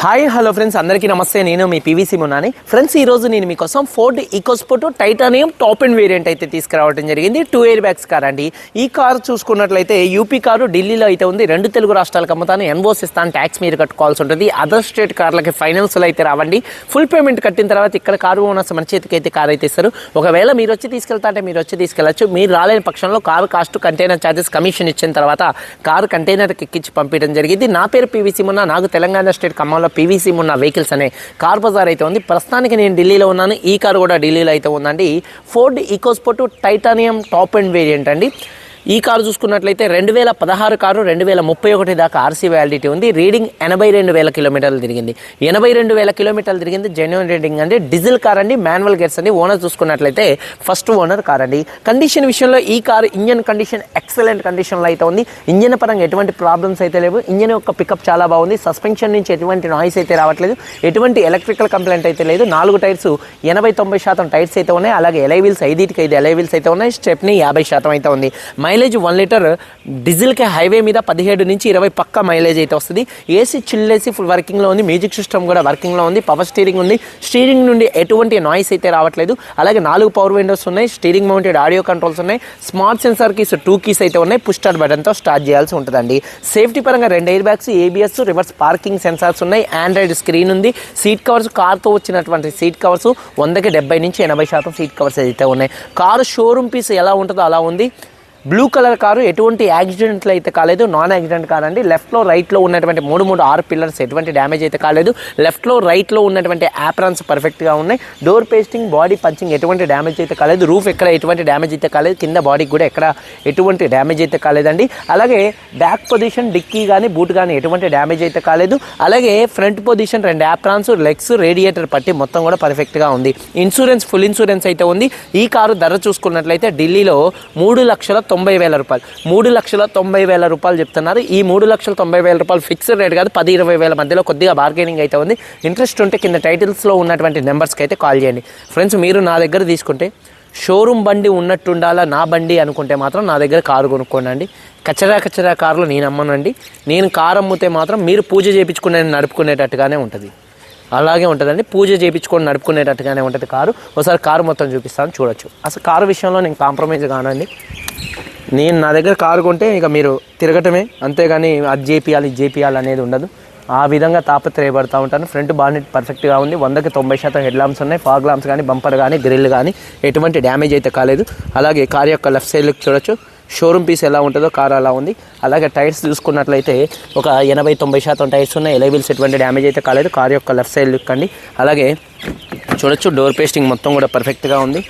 Hi hello friends అందరికీ నమస్తే. నేను మీ పీవీసీ మున్నాని ఫ్రెండ్స్ ఈ రోజు నేను మీకోసం Ford EcoSport Titanium top and variant అయితే తీసుకురావడం జరిగింది. టూ ఇయర్ బ్యాగ్స్ కార్ అండి. ఈ కార్ చూసుకున్నట్లయితే యూపీ కారు ఢిల్లీలో అయితే ఉంది. రెండు తెలుగు రాష్ట్రాలకు అమ్ముతాను. ఎన్వోస్ ఇస్తాను. ట్యాక్స్ మీరు కట్టుకోవాల్సి ఉంటుంది. అదర్ స్టేట్ కార్లకి ఫైనాన్స్లో అయితే రావండి. ఫుల్ పేమెంట్ కట్టిన తర్వాత ఇక్కడ కారు ఓనర్స్ మన చేతికి అయితే కార్ అయితే ఇస్తారు. ఒకవేళ మీరు వచ్చి తీసుకెళ్తా అంటే మీరు వచ్చి తీసుకెళ్ళచ్చు. మీరు రాలేని పక్షంలో car cost container charges commission ఇచ్చిన తర్వాత కారు కంటైనర్కి ఎక్కించి పంపించడం జరిగింది. నా పేరు పీవీసీ మున్నా నాకు తెలంగాణ స్టేట్ ఖమ్మంలో పీవీసీ ఉన్న వెహికల్స్ అనే కార్ బజార్ అయితే ఉంది. ప్రస్తుతానికి నేను ఢిల్లీలో ఉన్నాను. ఈ కారు కూడా ఢిల్లీలో అయితే ఉందండి. Ford EcoSport Titanium top and variant అండి. ఈ కారు చూసుకున్నట్లయితే రెండు వేల పదహారు కారు రెండు వేల ముప్పై ఒకటి దాకా ఆర్సీ వ్యాలిడిటీ ఉంది. రీడింగ్ ఎనభై రెండు వేల కిలోమీటర్లు తిరిగింది. ఎనభై రెండు వేల కిలోమీటర్లు తిరిగింది జెన్యున్ రీడింగ్ అండి. డీజిల్ కార్ అండి మాన్యువల్ గేర్స్ అండి. ఓనర్ చూసుకున్నట్లయితే ఫస్ట్ ఓనర్ కార్ అండి. కండిషన్ విషయంలో ఈ కారు ఇంజన్ కండిషన్ ఎక్సలెంట్ కండిషన్లో అయితే ఉంది. ఇంజన్ పరంగా ఎటువంటి ప్రాబ్లమ్స్ అయితే లేవు. ఇంజన్ యొక్క పికప్ చాలా బాగుంది. సస్పెన్షన్ నుంచి ఎటువంటి నాయిస్ అయితే రావట్లేదు. ఎటువంటి ఎలక్ట్రికల్ కంప్లైంట్ అయితే లేదు. నాలుగు టైర్స్ ఎనభై తొంభై శాతం టైర్స్ అయితే ఉన్నాయి. అలాగే ఎలై వీల్స్ ఐదుటికి ఐదు ఎలై వీల్స్ అయితే ఉన్నాయి. స్టెప్ని యాభై శాతం అయితే ఉంది. మైలేజ్ వన్ లీటర్ డీజిల్కి హైవే మీద పదిహేడు నుంచి ఇరవై పక్క మైలేజ్ అయితే వస్తుంది. ఏసీ చిల్లేసి ఫుల్ వర్కింగ్లో ఉంది. మ్యూజిక్ సిస్టమ్ కూడా వర్కింగ్లో ఉంది. పవర్ స్టీరింగ్ ఉంది. స్టీరింగ్ నుండి ఎటువంటి నాయిస్ అయితే రావట్లేదు. అలాగే నాలుగు పవర్ విండోస్ ఉన్నాయి. స్టీరింగ్ మౌంటెడ్ ఆడియో కంట్రోల్స్ ఉన్నాయి. Smart sensor keys two keys అయితే ఉన్నాయి. పుష్ స్టార్ట్ బటన్తో స్టార్ట్ చేయాల్సి ఉంటుందండి. సేఫ్టీ పరంగా రెండు air bags ABS reverse parking sensors ఉన్నాయి. ఆండ్రాయిడ్ స్క్రీన్ ఉంది. సీట్ కవర్స్ కార్తో వచ్చినటువంటి సీట్ కవర్స్ వందకి డెబ్బై నుంచి ఎనభై శాతం సీట్ కవర్స్ అయితే ఉన్నాయి. కారు షోరూమ్ పీస్ ఎలా ఉంటుందో అలా ఉంది. బ్లూ కలర్ కారు ఎటువంటి యాక్సిడెంట్లు అయితే కాలేదు. నాన్ యాక్సిడెంట్ కార్ అండి లెఫ్ట్లో రైట్లో ఉన్నటువంటి మూడు మూడు ఆరు పిల్లర్స్ ఎటువంటి డ్యామేజ్ అయితే కాలేదు. లెఫ్ట్లో రైట్లో ఉన్నటువంటి యాప్రాన్స్ పర్ఫెక్ట్గా ఉన్నాయి. డోర్ పేస్టింగ్ బాడీ పంచింగ్ ఎటువంటి డ్యామేజ్ అయితే కాలేదు. రూఫ్ ఎక్కడ ఎటువంటి డ్యామేజ్ అయితే కాలేదు. కింద బాడీకి కూడా ఎక్కడ ఎటువంటి డ్యామేజ్ అయితే కాలేదండి. అలాగే బ్యాక్ పొజిషన్ డిక్కీ కానీ బూట్ కానీ ఎటువంటి డ్యామేజ్ అయితే కాలేదు. అలాగే ఫ్రంట్ పొజిషన్ రెండు యాప్రాన్స్ లెగ్స్ రేడియేటర్ పట్టి మొత్తం కూడా పర్ఫెక్ట్గా ఉంది. ఇన్సూరెన్స్ ఫుల్ ఇన్సూరెన్స్ అయితే ఉంది. ఈ కారు ధర చూసుకున్నట్లయితే ఢిల్లీలో మూడు లక్షల తొంభై వేల రూపాయలు. మూడు లక్షల తొంభై వేల రూపాయలు చెప్తున్నారు. ఈ మూడు లక్షల తొంభై వేల రూపాయలు ఫిక్స్డ్ రేట్ కాదు పది ఇరవై వేల మధ్యలో కొద్దిగా బార్గెనింగ్ అయితే ఉంది. ఇంట్రెస్ట్ ఉంటే కింద టైటిల్స్లో ఉన్నటువంటి నెంబర్స్కి అయితే కాల్ చేయండి. ఫ్రెండ్స్ మీరు నా దగ్గర తీసుకుంటే షోరూమ్ బండి ఉన్నట్టుండాలా నా బండి అనుకుంటే మాత్రం నా దగ్గర కారు కొనుక్కోనండి. కచ్చరా కచ్చరా కారులు నేను అమ్మనండి. నేను కారు అమ్మితే మాత్రం మీరు పూజ చేయించుకునే నడుపుకునేటట్టుగానే ఉంటుంది. అలాగే ఉంటుందండి. పూజ చేయించుకొని నడుపుకునేటట్టుగానే ఉంటుంది కారు. ఒకసారి కారు మొత్తం చూపిస్తాను చూడొచ్చు. అసలు కారు విషయంలో నేను కాంప్రమైజ్ కానండి. నేను నా దగ్గర కారు కొంటే ఇక మీరు తిరగటమే. అంతేగాని అది చేపియాలి ఇది చేపియాలి అనేది ఉండదు. ఆ విధంగా తాపత్రయపడుతూ ఉంటాను. ఫ్రంట్ బానెట్ పర్ఫెక్ట్గా ఉంది. వందకి తొంభై శాతం హెడ్ లాంప్స్ ఉన్నాయి. ఫాగ్ లాంప్స్ కానీ బంపర్ కానీ గ్రిల్ కానీ ఎటువంటి డ్యామేజ్ అయితే కాలేదు. అలాగే కార్ యొక్క లెఫ్ట్ సైడ్ చూడొచ్చు. షోరూమ్ పీస్ ఎలా ఉంటుందో కార్ అలా ఉంది. అలాగే టైర్స్ చూసుకున్నట్లయితే ఒక ఎనభై తొంభై శాతం టైర్స్ ఉన్నాయి. ఎలైవిల్స్ ఎటువంటి డ్యామేజ్ అయితే కాలేదు. కార్ యొక్క లెఫ్ట్ సైడ్ లుక్ అండి. అలాగే చూడొచ్చు డోర్ పేస్టింగ్ మొత్తం కూడా పర్ఫెక్ట్గా ఉంది.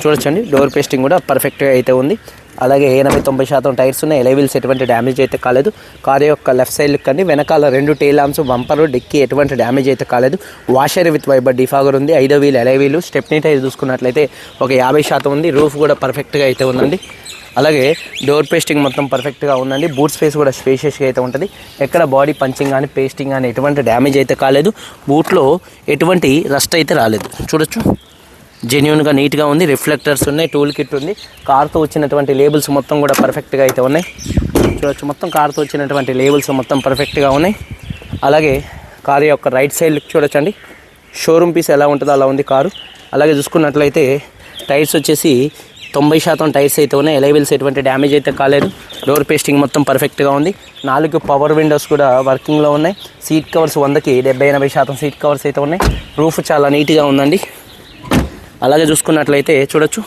చూడొచ్చండి డోర్ పేస్టింగ్ కూడా పర్ఫెక్ట్గా అయితే ఉంది. అలాగే ఎనభై తొంభై శాతం టైర్స్ ఉన్నాయి ఎలైవిల్స్ ఎటువంటి డ్యామేజ్ అయితే కాలేదు. కారు యొక్క లెఫ్ట్ సైడ్ లుక్ అండి వెనకాల రెండు టైల్ బంపర్ డిక్కి ఎటువంటి డ్యామేజ్ అయితే కాలేదు. వాషర్ విత్ వైబర్ డిఫాగర్ ఉంది ఐదో వీల్ ఎలైవీలు స్టెప్నీ టైర్ చూసుకున్నట్లయితే ఒక యాభై శాతం ఉంది రూఫ్ కూడా పర్ఫెక్ట్గా అయితే ఉందండి. అలాగే డోర్ పేస్టింగ్ మొత్తం పర్ఫెక్ట్గా ఉందండి బూట్ స్పేస్ కూడా స్పేషియస్గా అయితే ఉంటుంది. ఎక్కడ బాడీ పంచింగ్ కానీ పేస్టింగ్ కానీ ఎటువంటి డ్యామేజ్ అయితే కాలేదు. బూట్లో ఎటువంటి రస్ట్ అయితే రాలేదు. చూడొచ్చు. జెన్యున్గా నీట్గా ఉంది. రిఫ్లెక్టర్స్ ఉన్నాయి టూల్ కిట్ ఉంది. కార్తో వచ్చినటువంటి లేబుల్స్ మొత్తం కూడా పర్ఫెక్ట్గా అయితే ఉన్నాయి. చూడొచ్చు మొత్తం కార్తో వచ్చినటువంటి లేబుల్స్ మొత్తం పర్ఫెక్ట్గా ఉన్నాయి. అలాగే కారు యొక్క రైట్ సైడ్ లుక్ చూడొచ్చండి. షోరూమ్ పీస్ ఎలా ఉంటుందో అలా ఉంది కారు. అలాగే చూసుకున్నట్లయితే టైర్స్ వచ్చేసి తొంభై శాతం టైర్స్ అయితే ఉన్నాయి. ఎలైవిల్స్ ఎటువంటి డ్యామేజ్ అయితే కాలేదు. డోర్ పేస్టింగ్ మొత్తం పర్ఫెక్ట్గా ఉంది. నాలుగు పవర్ విండోస్ కూడా వర్కింగ్లో ఉన్నాయి. సీట్ కవర్స్ వందకి డెబ్బై ఎనభై శాతం సీట్ కవర్స్ అయితే ఉన్నాయి. రూఫ్ చాలా నీట్గా ఉందండి. అలాగే చూసుకున్నట్లయితే చూడొచ్చు.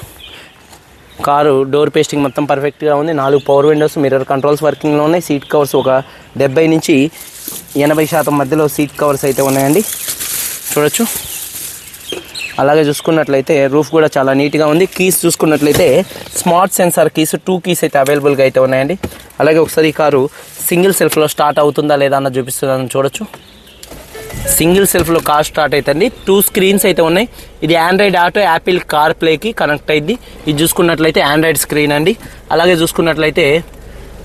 కారు డోర్ పేస్టింగ్ మొత్తం పర్ఫెక్ట్గా ఉంది. నాలుగు పవర్ విండోస్ మిర్రర్ కంట్రోల్స్ వర్కింగ్లో ఉన్నాయి. సీట్ కవర్స్ ఒక డెబ్బై నుంచి ఎనభై శాతం మధ్యలో సీట్ కవర్స్ అయితే ఉన్నాయండి. చూడొచ్చు. అలాగే చూసుకున్నట్లయితే రూఫ్ కూడా చాలా నీట్గా ఉంది. కీస్ చూసుకున్నట్లయితే smart sensor keys two keys అయితే అవైలబుల్గా అయితే ఉన్నాయండి. అలాగే ఒకసారి ఈ కారు సింగిల్ సెల్ఫ్లో స్టార్ట్ అవుతుందా లేదా అన్న చూపిస్తుందని చూడొచ్చు. సింగిల్ సెల్ఫ్లో కార్ స్టార్ట్ అవుతుంది టూ స్క్రీన్స్ అయితే ఉన్నాయి. ఇది ఆండ్రాయిడ్ ఆటో యాపిల్ కార్ ప్లేకి కనెక్ట్ అయింది. ఇది చూసుకున్నట్లయితే ఆండ్రాయిడ్ స్క్రీన్ అండి. అలాగే చూసుకున్నట్లయితే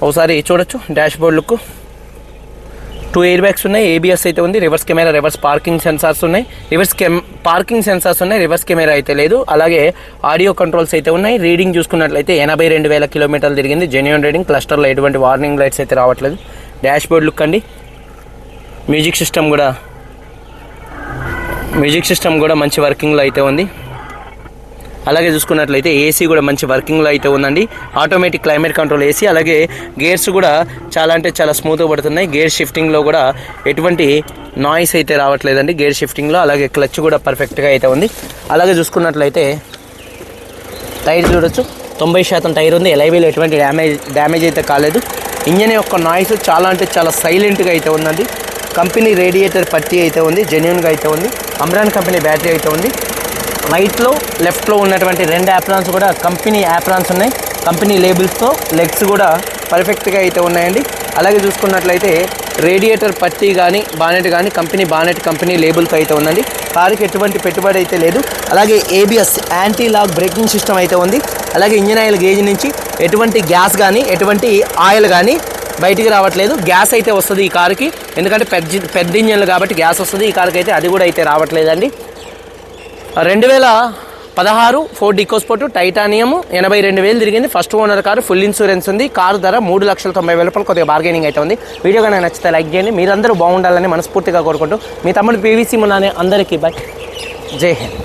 ఒకసారి చూడొచ్చు dashboard look two air bags ఉన్నాయి ఏబిఎస్ అయితే ఉంది. Reverse camera reverse parking sensors ఉన్నాయి. రివర్స్ కెమ్ పార్కింగ్ సెన్సార్స్ ఉన్నాయి. రివర్స్ కెమెరా అయితే లేదు. అలాగే ఆడియో కంట్రోల్స్ అయితే ఉన్నాయి. రీడింగ్ చూసుకున్నట్లయితే ఎనభై రెండు వేల కిలోమీటర్లు తిరిగింది. జెన్యున్ రీడింగ్ క్లస్టర్లో ఎటువంటి వార్నింగ్ లైట్స్ అయితే రావట్లేదు. డాష్ బోర్డ్ లుక్ అండి. మ్యూజిక్ సిస్టమ్ కూడా మ్యూజిక్ సిస్టమ్ కూడా మంచి వర్కింగ్లో అయితే ఉంది. అలాగే చూసుకున్నట్లయితే ఏసీ కూడా మంచి వర్కింగ్లో అయితే ఉందండి. ఆటోమేటిక్ క్లైమేట్ కంట్రోల్ ఏసీ అలాగే గేర్స్ కూడా చాలా అంటే చాలా స్మూత్గా పడుతున్నాయి. గేర్ షిఫ్టింగ్లో కూడా ఎటువంటి నాయిస్ అయితే రావట్లేదండి. గేర్ షిఫ్టింగ్లో అలాగే క్లచ్ కూడా పర్ఫెక్ట్గా అయితే ఉంది. అలాగే చూసుకున్నట్లయితే టైర్ చూడొచ్చు. తొంభై శాతం టైర్ ఉంది. ఎలైవీలో ఎటువంటి డ్యామేజ్ డ్యామేజ్ అయితే కాలేదు. ఇంజన్ యొక్క నాయిస్ చాలా అంటే చాలా సైలెంట్గా అయితే ఉందండి. కంపెనీ రేడియేటర్ పట్టి అయితే ఉంది జెన్యున్గా అయితే ఉంది అమ్రాన్ కంపెనీ బ్యాటరీ అయితే ఉంది. రైట్లో లెఫ్ట్లో ఉన్నటువంటి రెండు యాప్రాన్స్ కూడా కంపెనీ యాప్రాన్స్ ఉన్నాయి. కంపెనీ లేబుల్స్తో లెగ్స్ కూడా పర్ఫెక్ట్గా అయితే ఉన్నాయండి. అలాగే చూసుకున్నట్లయితే రేడియేటర్ పట్టి కానీ బానెట్ కానీ కంపెనీ బానెట్ కంపెనీ లేబుల్తో అయితే ఉందండి. కారుకి ఎటువంటి పెట్టుబడి అయితే లేదు. అలాగే ABS anti lock braking system అయితే ఉంది. అలాగే ఇంజిన్ ఆయిల్ గేజ్ నుంచి ఎటువంటి గ్యాస్ కానీ ఎటువంటి ఆయిల్ కానీ బయటికి రావట్లేదు. గ్యాస్ అయితే వస్తుంది ఈ కారుకి. ఎందుకంటే పెద్ద పెద్ద ఇంజన్లు కాబట్టి గ్యాస్ వస్తుంది. ఈ కారుకి అయితే అది కూడా అయితే రావట్లేదండి. రెండు వేల పదహారు ఫోర్డ్ ఈకోస్పోర్ట్ టైటానియం ఎనభై రెండు వేలు తిరిగింది. First owner car full insurance ఉంది. కారు ధర మూడు లక్షల తొంభై వేల రూపాయలు కొద్దిగా బార్గెనింగ్ అయితే ఉంది. వీడియో కానీ నచ్చితే లైక్ చేయండి. మీరందరూ బాగుండాలని మనస్ఫూర్తిగా కోరుకుంటూ మీ తమ్ముడు పీవీసీ మున్నానే అందరికీ బాయ్ జై హింద్.